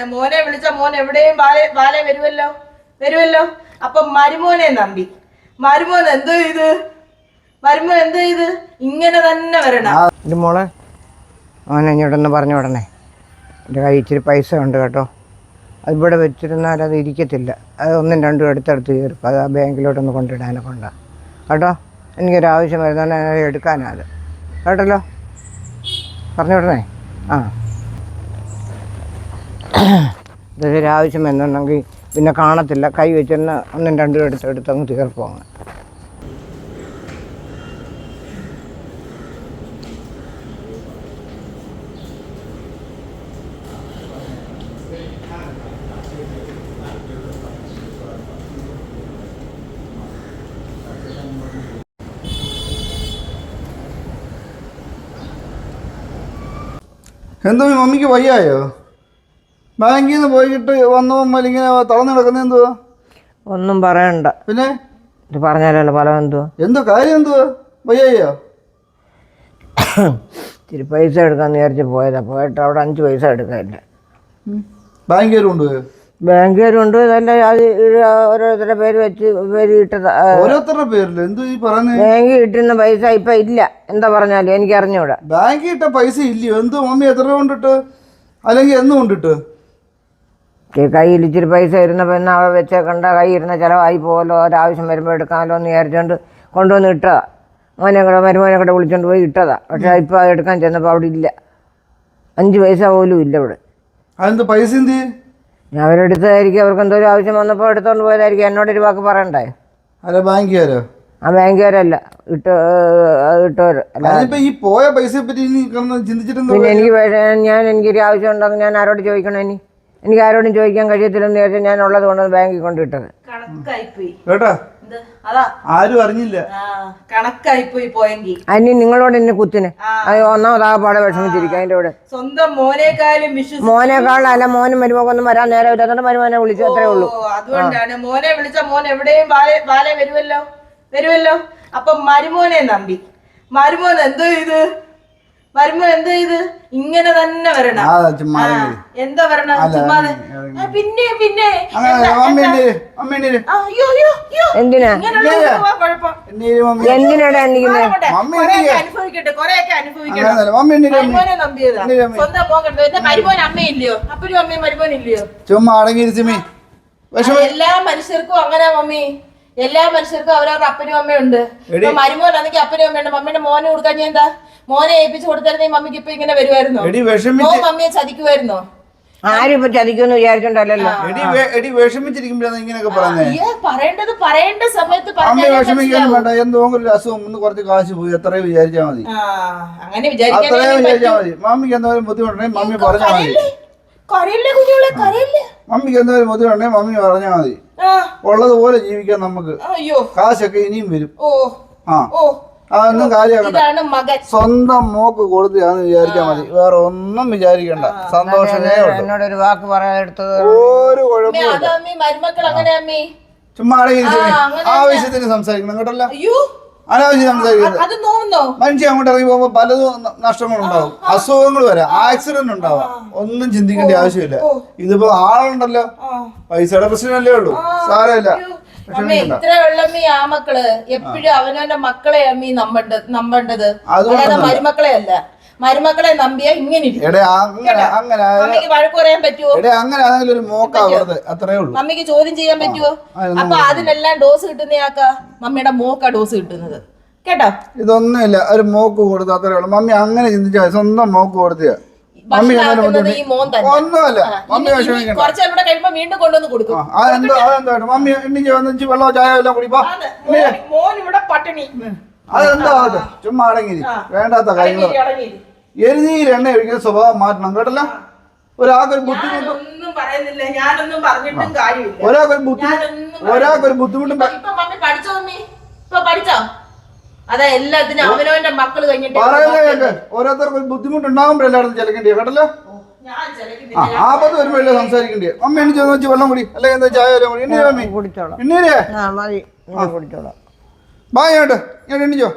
മോനെ വിളിച്ച മോൻ എവിടെയും ബാലെ ബാലെ വരുമല്ലോ വരുമല്ലോ അപ്പൊ മരുമോനെ നമ്പി. മരുമോൻ എന്തോ ഇത് മരുമോൻ എന്തോ ഇത് ഇങ്ങനെ തന്നെ വരണം. എന്റെ മോളെ അവനെ ഇങ്ങോട്ടൊന്ന് പറഞ്ഞു വിടണേ. എന്റെ കൈ ഇച്ചിരി പൈസ ഉണ്ട് കേട്ടോ. അത് ഇവിടെ വെച്ചിരുന്നാൽ അത് ഇരിക്കത്തില്ല. അത് ഒന്നും രണ്ടും എടുത്തെടുത്ത് കയറും. അത് ആ ബാങ്കിലോട്ടൊന്ന് കൊണ്ടിടാനെ കൊണ്ടാ. കേട്ടോ? എനിക്കൊരാവശ്യം വരുന്നതാണ് എടുക്കാനാണ് കേട്ടല്ലോ? പറഞ്ഞു വിടണേ? ആ. ഇതൊരു ആവശ്യം എന്നുണ്ടെങ്കിൽ പിന്നെ കാണത്തില്ല. കൈ വെച്ചിരുന്ന ഒന്നും രണ്ടും എടുത്ത് അങ്ങ് എന്തോ ഈ മമ്മിക്ക് വയ്യായോ? ബാങ്കിൽ നിന്ന് പോയിട്ട് വന്നപ്പോൾ ഇങ്ങനെ തളർന്നു കിടക്കുന്നത് എന്തുവാ? ഒന്നും പറയണ്ട. പിന്നെ? ഇത് പറഞ്ഞാലല്ലോ ഫലം എന്തുവാ? എന്തോ കാര്യം എന്തുവാ? വയ്യോ ഇച്ചിരി പൈസ എടുക്കാന്ന് വിചാരിച്ച് പോയതാ. പോയിട്ട് അവിടെ അഞ്ച് പൈസ എടുക്കാനില്ല. ബാങ്ക് വരെ കൊണ്ടുപോയോ? ബാങ്കുകാരുണ്ട് അല്ല അത് ഓരോരുത്തരുടെ പേര് വെച്ച് പേര് ഇട്ടത്. ഓരോരുത്തരുടെ പേരില്ല എന്തോ ഈ പറഞ്ഞു ബാങ്ക് ഇട്ടുന്ന പൈസ ഇപ്പൊ ഇല്ല. എന്താ പറഞ്ഞാലും എനിക്ക് അറിഞ്ഞൂടാ ബാങ്കിൽ ഇട്ട പൈസ ഇല്ലയോ? എന്തോ മമ്മി എത്ര കൊണ്ടിട്ട്? അല്ലെങ്കിൽ എന്ന് കൊണ്ടിട്ട്? കയ്യിൽ ഇച്ചിരി പൈസ ഇരുന്നപ്പോൾ എന്നാ അവിടെ വെച്ചേക്കണ്ട കൈ ഇരുന്ന ചിലവായി പോകലോ ഒരാവശ്യം വരുമ്പോൾ എടുക്കാമല്ലോ എന്ന് വിചാരിച്ചുകൊണ്ട് കൊണ്ടുവന്ന് ഇട്ടതാ. മോനെ കൂടെ മരുമോനെ കൂടെ വിളിച്ചോണ്ട് പോയി ഇട്ടതാ. പക്ഷേ ഇപ്പോൾ അത് എടുക്കാൻ ചെന്നപ്പോൾ അവിടെ ഇല്ല. അഞ്ച് പൈസ പോലും ഇല്ല ഇവിടെ. അതെന്ത് പൈസ എന്ത്? ഞാൻ അവരെടുത്തതായിരിക്കും അവർക്ക് എന്തോ ആവശ്യം വന്നപ്പോൾ എടുത്തോണ്ട് പോയതായിരിക്കും. എന്നോട് ഒരു വാക്ക് പറയണ്ടേ? അല്ല ബാങ്കുകാരോ? ആ ബാങ്കുകാരല്ല ഇട്ട് അതിപ്പോ ഈ പോയ പൈസയെ പറ്റി പിന്നെ എനിക്ക് ഞാൻ എനിക്കൊരു ആവശ്യം ഉണ്ടെന്ന് ഞാൻ ആരോട് ചോദിക്കണം ഇനി? എനിക്ക് ആരോടും ചോദിക്കാൻ കഴിയത്തില്ലെന്ന് ചോദിച്ചാൽ ഞാൻ ഉള്ളത് കൊണ്ട് ബാങ്കിൽ കൊണ്ടിട്ടത്. കേട്ടോ കേട്ടാ? എന്ത്? അതാ. ആരും അറിഞ്ഞില്ല. ആ കണക്കായിപ്പോയി പോയെങ്കിൽ അതിന് നിങ്ങളോട് എന്നെ കുത്തിന്. അത് ഒന്നാമത് ആ പാടെ വിഷമിച്ചിരിക്കും അതിന്റെ കൂടെ. സ്വന്തം മോനേക്കാളും മോനേക്കാളും അല്ല മോനും മരുമകൊന്നും വരാൻ നേരം ഇല്ലാത്തോണ്ട് മരുമോനെ വിളിച്ചു അത്രേ ഉള്ളൂ. അതുകൊണ്ടാണ് മോനെ വിളിച്ച മോൻ എവിടെയും ബാലെ ബാലെ വരുമല്ലോ വരുമല്ലോ അപ്പൊ മരുമോനെ നമ്പി. മരുമോൻ എന്തോ ഇത്? മരുമോൻ എന്ത് ചെയ്ത്? ഇങ്ങനെ തന്നെ വരണം. എന്താ വരണം? ചുമ്മാതെ പിന്നെ പിന്നെ. അനുഭവിക്കട്ടെ കുറെയൊക്കെ അനുഭവിക്കട്ടെ. നമ്പിയതാ. സ്വന്തം എന്റെ മരുമോൻ അമ്മയില്ലയോ? അപ്പനും അമ്മയും മരുമോൻ ഇല്ലയോ? ചുമ്മാ അടങ്ങിയിരിച്ചുമേ എല്ലാ മനുഷ്യർക്കും അങ്ങനെ മമ്മി. എല്ലാ മനുഷ്യർക്കും അവരവരുടെ അപ്പനും അമ്മയും ഉണ്ട് എടി. ഇപ്പൊ മരുമോനാണെങ്കിൽ അപ്പനും അമ്മയുണ്ട്. മമ്മിയുടെ മോനെ കൊടുക്കാൻ ഞാൻ എന്താ? മോനെ ഏൽപ്പിച്ചു കൊടുത്തായിരുന്നു ഈ മമ്മിക്ക് ഇപ്പൊ ഇങ്ങനെ വരുമായിരുന്നോ എടി വിഷമിച്ച് മോൻ മമ്മിയെ ചതിക്കുമായിരുന്നോ ആരും ഇപ്പൊ ചതിക്കുമെന്ന് വിചാരിച്ചോണ്ടല്ലോ എടി വെ- എടി വിഷമിച്ചിരിക്കുമ്പോഴാണ് ഇങ്ങനെയൊക്കെ പറയുന്നത് അയ്യോ പറയേണ്ടത് പറയേണ്ട സമയത്ത് അമ്മ പറഞ്ഞാലേ വിഷമിക്കാനും മനസ്സിലാവൂ. വേണ്ട. എന്തെങ്കിലും ഒരു അസുഖം. ഒന്ന് കുറച്ച് കാശ് പോയി. അത്രയും വിചാരിച്ചാൽ മതി. ആ അങ്ങനെ വിചാരിക്കാനേ അത്രയും പറ്റൂ. വിചാരിച്ചാൽ മതി. മമ്മിക്ക് എന്തെങ്കിലും ബുദ്ധിമുട്ടുണ്ടെങ്കിൽ മമ്മി പറഞ്ഞാൽ മതി. കരയല്ലേ? കരയല്ലേ കുഞ്ഞോളെ കരയല്ലേ? മമ്മിക്ക് എന്തെങ്കിലും ബുദ്ധിമുട്ടുണ്ടെങ്കിൽ മമ്മി പറഞ്ഞാൽ മതി. ആ. ഉള്ളതുപോലെ ജീവിക്കാം നമുക്ക്. അയ്യോ. കാശൊക്കെ ഇനിയും വരും. ഓ. ആ. ഓ. അതൊന്നും കാര്യമാക്കണ്ട. ഇതാണ് മകൻ. സ്വന്തം മോക്ക് കൊടുത്തതാന്ന് വിചാരിച്ചാൽ മതി. വേറെ ഒന്നും വിചാരിക്കണ്ട. സന്തോഷമേ ഉള്ളൂ. എന്നോടൊരു വാക്ക് പറയാതെടുത്തത് ഒരു കുഴപ്പമില്ല അമ്മേ മരുമക്കൾ അങ്ങനെ അമ്മേ? ചുമ്മാ ആവശ്യത്തിന് സംസാരിക്കണം കേട്ടല്ലോ? അയ്യോ. അനാവശ്യം സംസാരിക്കരുത്. നോവുന്നോ മനുഷ്യ അങ്ങോട്ട് ഇറങ്ങി പോകുമ്പോൾ പലതും നഷ്ടങ്ങളുണ്ടാവും. അസുഖങ്ങൾ വരാം. ആക്സിഡന്റ് ഉണ്ടാവാം. ഒന്നും ചിന്തിക്കേണ്ട ആവശ്യമില്ല. ഇതിപ്പോ ആളുണ്ടല്ലോ. പൈസയുടെ പ്രശ്നമല്ലേ ഉള്ളൂ. സാരമില്ല. അമ്മേ ഇത്ര വെള്ളമ്മീ ആ മക്കൾ. എപ്പോഴും അവനവന്റെ മക്കളെ അമ്മീ നമ്മണ്ട അതുകൊണ്ടൊന്നുമല്ല. അല്ലാതെ മരുമക്കളെ അല്ല. മരുമക്കളെ നമ്പിയാ ഇങ്ങനെ അമ്മയ്ക്ക് വഴക്ക് പറയാൻ പറ്റുമോ മമ്മിക്ക് ചോദ്യം ചെയ്യാൻ പറ്റുമോ അപ്പൊ അതിനെല്ലാം ഡോസ് കിട്ടുന്നയാക്കാ മമ്മിയുടെ മോക്കാ ഡോസ് കിട്ടുന്നത്. കേട്ടോ? ഇതൊന്നുമില്ല. ഒരു മോക്ക് കൊടുത്ത അത്രേ ഉള്ളൂ. മമ്മി അങ്ങനെ ചിന്തിച്ചാൽ. സ്വന്തം മോക്ക് കൊടുത്തിയ. മമ്മി ഒന്നുമല്ല. മമ്മി കഴിയുമ്പോ വീണ്ടും കൊണ്ടുവന്ന് കൊടുക്കും. ആ, അതെന്തോ അതെന്തോ മമ്മി എണ്ണിച്ച് വന്നിച്ച് വെള്ളമോ ചായ എല്ലാം കുടിപ്പാ. മോൻ- ഇവിടെ പട്ടിണി. അതെന്താ അത് ചുമ്മാ അടങ്ങിരി. വേണ്ടാത്ത കാര്യങ്ങൾ. എരുതിയിൽ എണ്ണ ഒഴിക്കുന്ന സ്വഭാവം മാറ്റണം കേട്ടല്ലോ? ഒരാൾക്കൊരു ബുദ്ധിമുട്ട് ഒരാൾക്കൊരു ബുദ്ധിമുട്ട് ഒരാൾക്കൊരു ബുദ്ധിമുട്ടും പഠിച്ചോ? അതാ എല്ലാത്തിനും അവനവന്റെ മക്കൾ കഴിഞ്ഞിട്ട് ഓരോരുത്തർക്ക് ഒരു ബുദ്ധിമുട്ടുണ്ടാകുമ്പോൾ എല്ലായിടത്തും ചിലക്കേണ്ടി കേട്ടല്ലോ? ആപത്ത് വരുമ്പോഴല്ലേ സംസാരിക്കണ്ടേ അമ്മ എണ്ണി ചെന്ന് വെച്ച് വെള്ളം കുടി. അല്ലെങ്കിൽ എന്താ ചായ വല്ലതും കുടി. എണ്ണീരേ കുടിച്ചോളാം. എണ്ണീരേ ഞാൻ കുടിച്ചോളാം. ബാ ഇങ്ങോട്ട് ഇങ്ങോട്ട് എണ്ണിച്ചോ.